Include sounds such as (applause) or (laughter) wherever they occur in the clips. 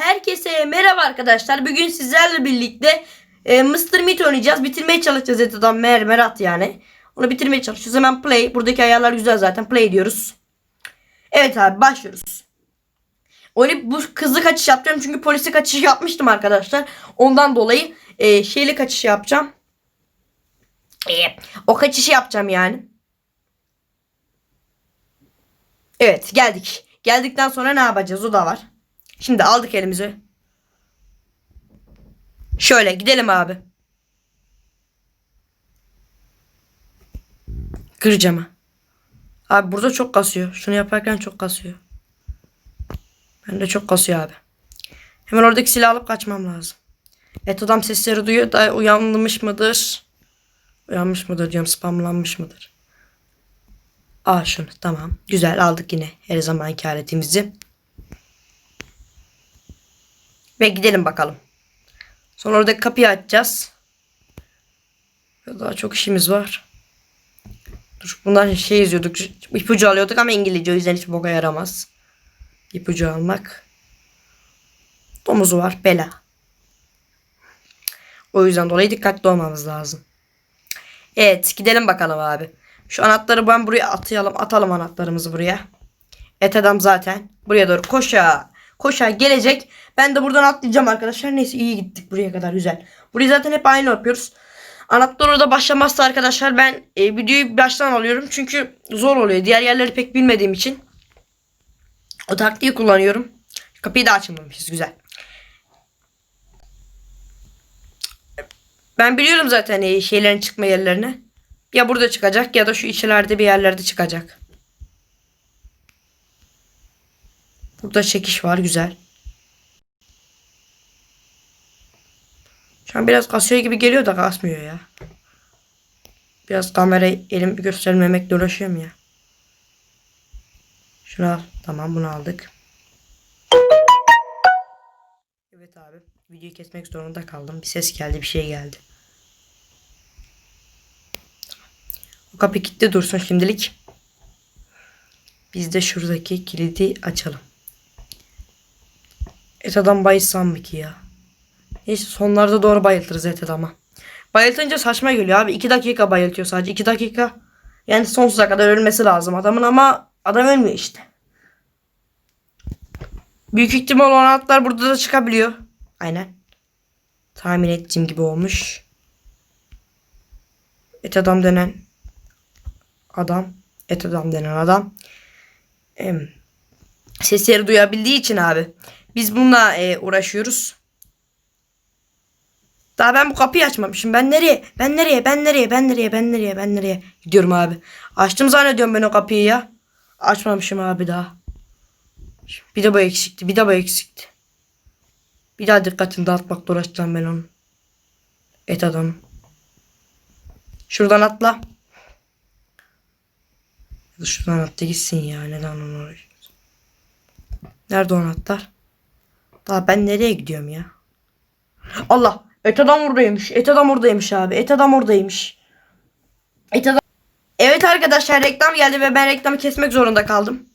Herkese merhaba arkadaşlar. Bugün sizlerle birlikte e, Mr. Meat oynayacağız. Bitirmeye çalışacağız Eto'dan Mer Merat yani. Onu bitirmeye çalışıyoruz. Hemen play. Buradaki ayarlar güzel zaten. Play diyoruz. Evet abi başlıyoruz. Oynayıp bu hızlı kaçış yapacağım. Çünkü polisi kaçış yapmıştım arkadaşlar. Ondan dolayı e, şeyli kaçış yapacağım. E, o kaçışı yapacağım yani. Evet geldik. Geldikten sonra ne yapacağız o da var. Şimdi aldık elimizi. Şöyle gidelim abi. Kıracağım ha. Abi burada çok kasıyor. Şunu yaparken çok kasıyor. Ben de çok kasıyor abi. Hemen oradaki silahı alıp kaçmam lazım. Et adam sesleri duyuyor da uyanmış mıdır? Uyanmış mıdır diyorum spamlanmış mıdır? Aa şunu tamam. Güzel aldık yine her zamanki aletimizi. Ve gidelim bakalım. Sonra oradaki kapıyı açacağız. Daha çok işimiz var. Dur bundan şey yazıyorduk. ipucu alıyorduk ama İngilizce o yüzden hiç boka yaramaz. İpucu almak. Domuzu var. Bela. O yüzden dolayı dikkatli olmamız lazım. Evet gidelim bakalım abi. Şu anahtarı ben buraya atayalım. Atalım anahtarımızı buraya. Et adam zaten. Buraya doğru koşa. Koşa gelecek. Ben de buradan atlayacağım arkadaşlar. Neyse iyi gittik buraya kadar güzel. Burayı zaten hep aynı yapıyoruz. Anahtar orada başlamazsa arkadaşlar ben e, videoyu baştan alıyorum. Çünkü zor oluyor. Diğer yerleri pek bilmediğim için. O taktiği kullanıyorum. Kapıyı da açmamışız. Güzel. Ben biliyorum zaten e, şeylerin çıkma yerlerini. Ya burada çıkacak ya da şu içlerde bir yerlerde çıkacak. Burada çekiş var güzel. Şu an biraz kasıyor gibi geliyor da kasmıyor ya. Biraz kamerayı elim göstermemek dolaşıyorum ya. Şunu al. Tamam bunu aldık. Evet abi. Videoyu kesmek zorunda kaldım. Bir ses geldi bir şey geldi. O kapı kilitli dursun şimdilik. Biz de şuradaki kilidi açalım. Et adam bayılsam mı ki ya? Neyse sonlarda doğru bayıltırız et adama. Bayıltınca saçma geliyor abi. 2 dakika bayıltıyor sadece. 2 dakika. Yani sonsuza kadar ölmesi lazım adamın ama adam ölmüyor işte. Büyük ihtimal o anahtar burada da çıkabiliyor. Aynen. Tahmin ettiğim gibi olmuş. Et adam denen adam. Et adam denen adam. Sesleri duyabildiği için abi. Biz bununla e, uğraşıyoruz. Daha ben bu kapıyı açmamışım. Ben nereye? Ben nereye? Ben nereye? Ben nereye? Ben nereye? Ben nereye? Gidiyorum abi. Açtım zannediyorum ben o kapıyı ya. Açmamışım abi daha. Bir de bu eksikti. Bir de bu eksikti. Bir daha dikkatini dağıtmakla uğraşacağım ben onun. Et adam. Şuradan atla. Şuradan atla gitsin ya. Neden onu uğraşıyorsun? Nerede o anahtar? Daha ben nereye gidiyorum ya? Allah! Et adam oradaymış. Et adam oradaymış abi. Et adam oradaymış. Et adam... Evet arkadaşlar reklam geldi ve ben reklamı kesmek zorunda kaldım.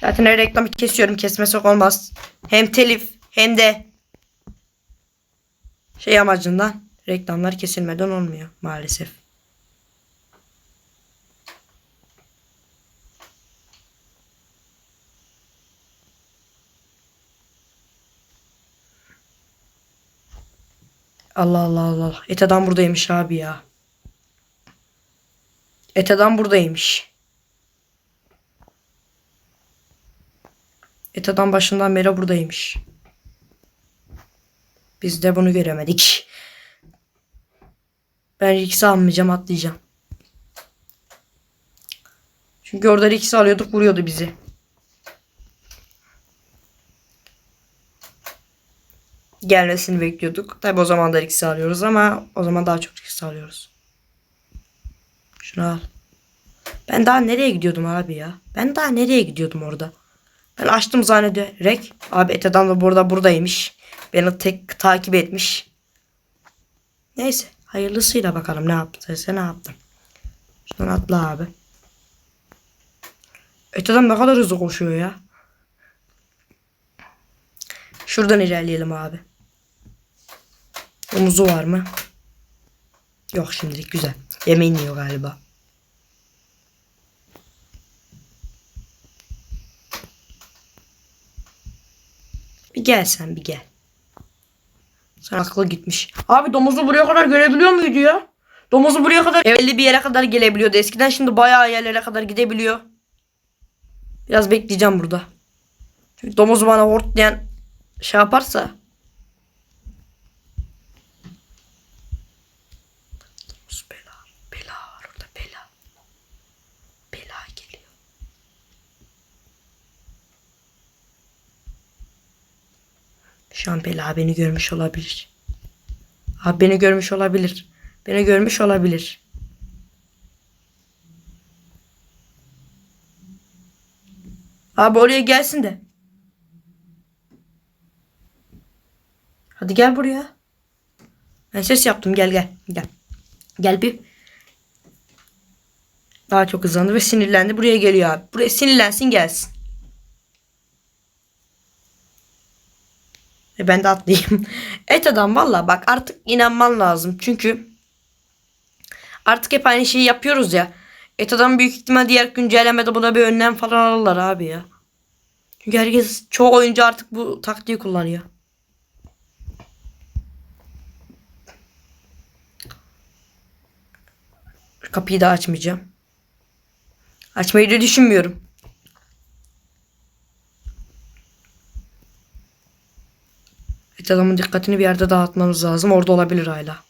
Zaten her reklamı kesiyorum. Kesmesek olmaz. Hem telif hem de şey amacından reklamlar kesilmeden olmuyor maalesef. Allah Allah Allah. Et adam buradaymış abi ya. Et adam buradaymış. Et adam başından beri buradaymış. Biz de bunu göremedik. Ben Rix'i almayacağım atlayacağım. Çünkü orada Rix'i alıyorduk vuruyordu bizi. Gelmesini bekliyorduk. Tabi o zaman da Rix'i alıyoruz ama o zaman daha çok Rix'i alıyoruz. Şunu al. Ben daha nereye gidiyordum abi ya? Ben daha nereye gidiyordum orada? Ben açtım zannederek. Abi et adam da burada buradaymış. Beni tek takip etmiş. Neyse. Hayırlısıyla bakalım ne yaptı. Sen ne yaptın? Şuradan atla abi. Adam ne kadar hızlı koşuyor ya. Şuradan ilerleyelim abi. Omuzu var mı? Yok şimdilik güzel. Yemeğini yiyor galiba. Bir gel sen bir gel. Sen aklı gitmiş. Abi domuzu buraya kadar görebiliyor muydu ya? Domuzu buraya kadar belli bir yere kadar gelebiliyordu. Eskiden şimdi bayağı yerlere kadar gidebiliyor. Biraz bekleyeceğim burada. Çünkü domuz bana hortlayan şey yaparsa. Domuz bela. Bela var orada bela. Bela geliyor. An bela beni görmüş olabilir. Abi beni görmüş olabilir. Beni görmüş olabilir. Abi oraya gelsin de. Hadi gel buraya. Ben ses yaptım. Gel gel. Gel. Gel bir. Daha çok hızlandı ve sinirlendi. Buraya geliyor abi. Buraya sinirlensin gelsin. E ben de atlayayım. (laughs) Et adam valla bak artık inanman lazım. Çünkü artık hep aynı şeyi yapıyoruz ya. Et adam büyük ihtimal diğer güncellemede buna bir önlem falan alırlar abi ya. Çünkü herkes çoğu oyuncu artık bu taktiği kullanıyor. Kapıyı da açmayacağım. Açmayı da düşünmüyorum. Evet adamın dikkatini bir yerde dağıtmamız lazım. Orada olabilir hala.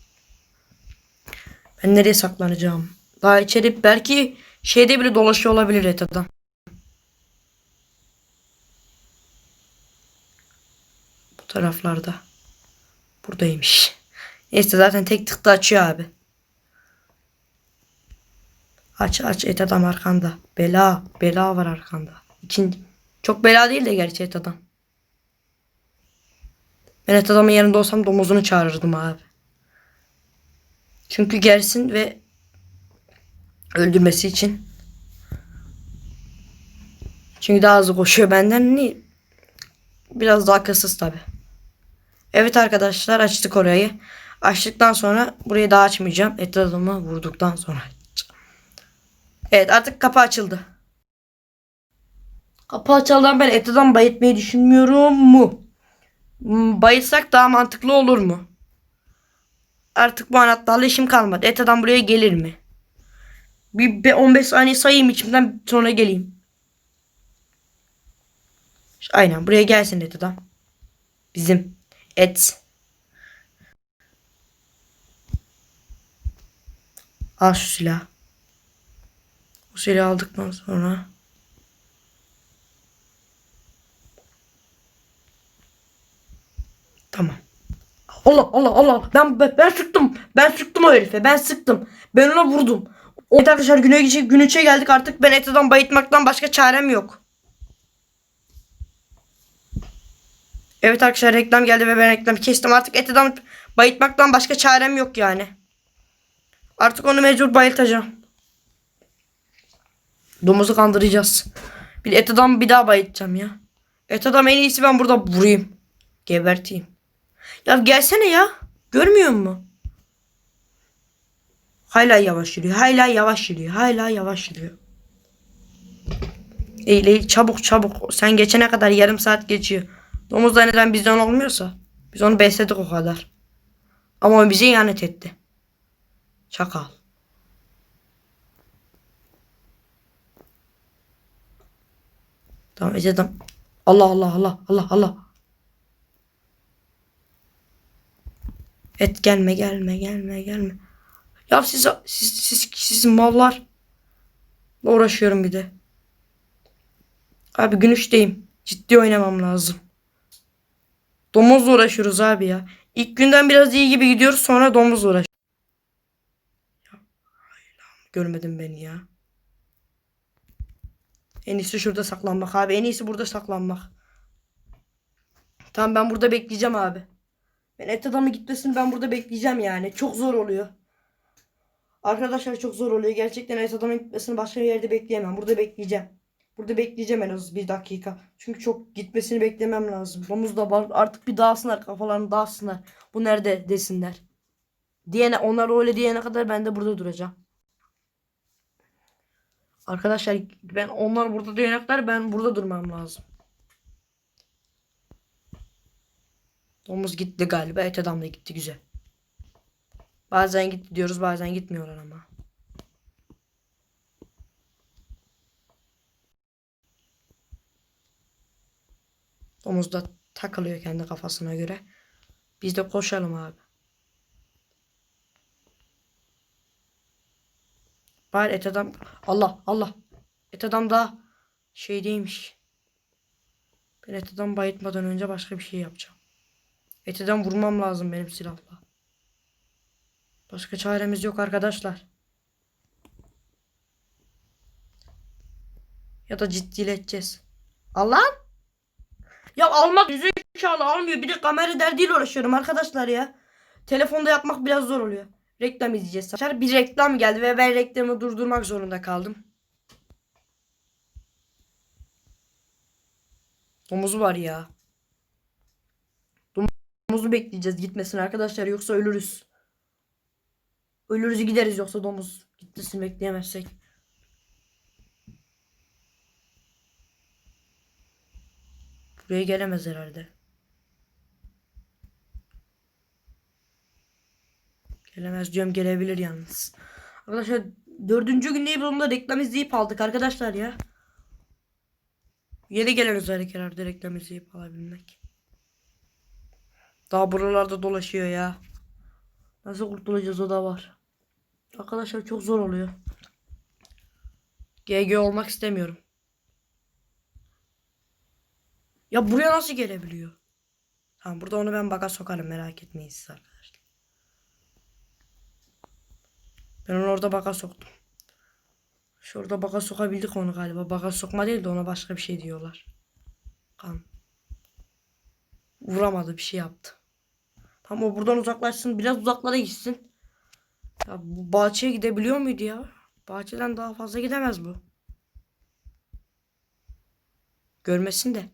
Ben nereye saklanacağım? Daha içeri belki şeyde bile dolaşıyor olabilir et adam. Bu taraflarda. Buradaymış. Neyse zaten tek tıkta açıyor abi. Aç aç et adam arkanda. Bela. Bela var arkanda. İkinci. Çok bela değil de gerçi et adam. Ben et adamın yanında olsam domuzunu çağırırdım abi. Çünkü gelsin ve öldürmesi için. Çünkü daha hızlı koşuyor benden. Ni Biraz daha akılsız tabi. Evet arkadaşlar açtık orayı. Açtıktan sonra burayı daha açmayacağım. Et adamı vurduktan sonra. Evet artık kapı açıldı. Kapı açıldan ben et adam bayıtmayı düşünmüyorum mu? Hmm, Bayılsak daha mantıklı olur mu? Artık bu anahtarla işim kalmadı. Et adam buraya gelir mi? Bir be- 15 saniye sayayım içimden sonra geleyim. Aynen buraya gelsin et adam. Bizim et. Al şu silah. Bu silahı aldıktan sonra Tamam. Allah Allah Allah ben ben, sıktım. Ben sıktım o herife. Ben sıktım. Ben ona vurdum. Evet arkadaşlar güne geçe, gün üçe geldik artık. Ben etadan bayıtmaktan başka çarem yok. Evet arkadaşlar reklam geldi ve ben reklam kestim. Artık etadan bayıtmaktan başka çarem yok yani. Artık onu mecbur bayıltacağım. Domuzu kandıracağız. Bir et adam bir daha bayıltacağım ya. Et adam en iyisi ben burada vurayım. Geberteyim. Ya gelsene ya. Görmüyor musun? Hala yavaş yürüyor. Hala yavaş yürüyor. Hala yavaş yürüyor. Eğil eğil çabuk çabuk. Sen geçene kadar yarım saat geçiyor. Domuzda neden bizden olmuyorsa. Biz onu besledik o kadar. Ama o bize ihanet etti. Çakal. Tamam Ece adam. Allah Allah Allah Allah Allah. Et gelme gelme gelme gelme. Ya siz siz siz, siz mallar. uğraşıyorum bir de. Abi gün üçteyim. Ciddi oynamam lazım. Domuzla uğraşıyoruz abi ya. İlk günden biraz iyi gibi gidiyoruz sonra domuzla uğraş. Ya, görmedin beni ya. En iyisi şurada saklanmak abi. En iyisi burada saklanmak. Tamam ben burada bekleyeceğim abi. Ben et adamı gitmesin ben burada bekleyeceğim yani. Çok zor oluyor. Arkadaşlar çok zor oluyor. Gerçekten et adamın gitmesini başka bir yerde bekleyemem. Burada bekleyeceğim. Burada bekleyeceğim en az bir dakika. Çünkü çok gitmesini beklemem lazım. Domuz da var. Artık bir dağılsınlar kafalarını dağılsınlar. Bu nerede desinler. Diyene onlar öyle diyene kadar ben de burada duracağım. Arkadaşlar ben onlar burada diyene kadar ben burada durmam lazım. Domuz gitti galiba. Et adam da gitti güzel. Bazen gitti diyoruz bazen gitmiyorlar ama. Domuz da takılıyor kendi kafasına göre. Biz de koşalım abi. Bari et adam Allah Allah. Et adam da şey değilmiş. Ben et adam bayıtmadan önce başka bir şey yapacağım. Et adam vurmam lazım benim silahla. Başka çaremiz yok arkadaşlar. Ya da ciddileşeceğiz. Allah! Ya almak zekalı almıyor. Bir de kamera derdiyle uğraşıyorum arkadaşlar ya. Telefonda yapmak biraz zor oluyor. Reklam izleyeceğiz. Bir reklam geldi ve ben reklamı durdurmak zorunda kaldım. Domuzu var ya. Domuzu bekleyeceğiz gitmesin arkadaşlar yoksa ölürüz. Ölürüz gideriz yoksa domuz gitmesini bekleyemezsek. Buraya gelemez herhalde. Gelemez diyorum gelebilir yalnız. Arkadaşlar dördüncü günde bölümde reklam izleyip aldık arkadaşlar ya. Yeni gelen özelliklerde reklam izleyip alabilmek. Daha buralarda dolaşıyor ya. Nasıl kurtulacağız o da var. Arkadaşlar çok zor oluyor. GG olmak istemiyorum. Ya buraya nasıl gelebiliyor? Tamam burada onu ben baka sokarım merak etmeyin siz arkadaşlar. Ben onu orada baka soktum. Şurada baka sokabildik onu galiba. Baka sokma değil de ona başka bir şey diyorlar. Kan. Vuramadı bir şey yaptı. Tamam o buradan uzaklaşsın. Biraz uzaklara gitsin. Ya bu bahçeye gidebiliyor muydu ya? Bahçeden daha fazla gidemez bu. Görmesin de.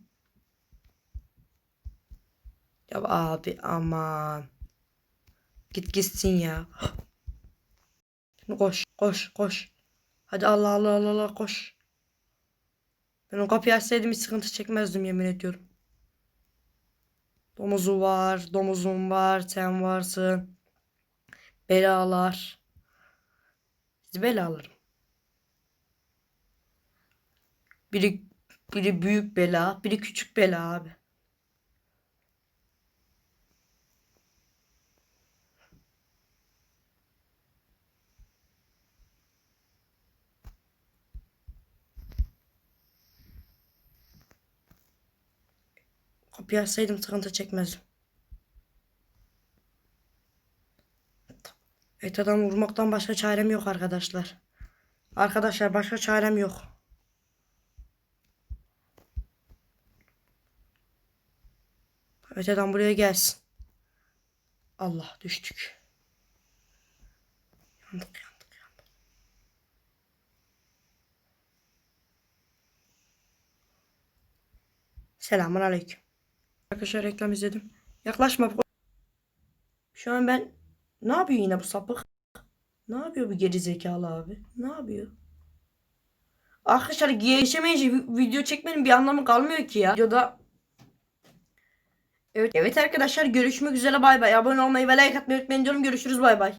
Ya abi aman. Git gitsin ya. Koş koş koş. Hadi Allah Allah Allah Allah koş. Ben o kapıyı açsaydım hiç sıkıntı çekmezdim yemin ediyorum. Domuzu var, domuzum var, sen varsın. Belalar. Sizi belalarım. Biri biri büyük bela, biri küçük bela abi. Kapıyı açsaydım sıkıntı çekmezdim. Evet adam vurmaktan başka çarem yok arkadaşlar. Arkadaşlar başka çarem yok. Evet adam buraya gelsin. Allah düştük. Yandık yandık. Selamun aleyküm. Arkadaşlar reklam izledim. Yaklaşma. Şu an ben ne yapıyor yine bu sapık? Ne yapıyor bu geri zekalı abi? Ne yapıyor? Arkadaşlar geçemeyince vi- video çekmenin bir anlamı kalmıyor ki ya. Videoda Evet, evet arkadaşlar görüşmek üzere bay bay. Abone olmayı ve like atmayı unutmayın diyorum. Görüşürüz bay bay.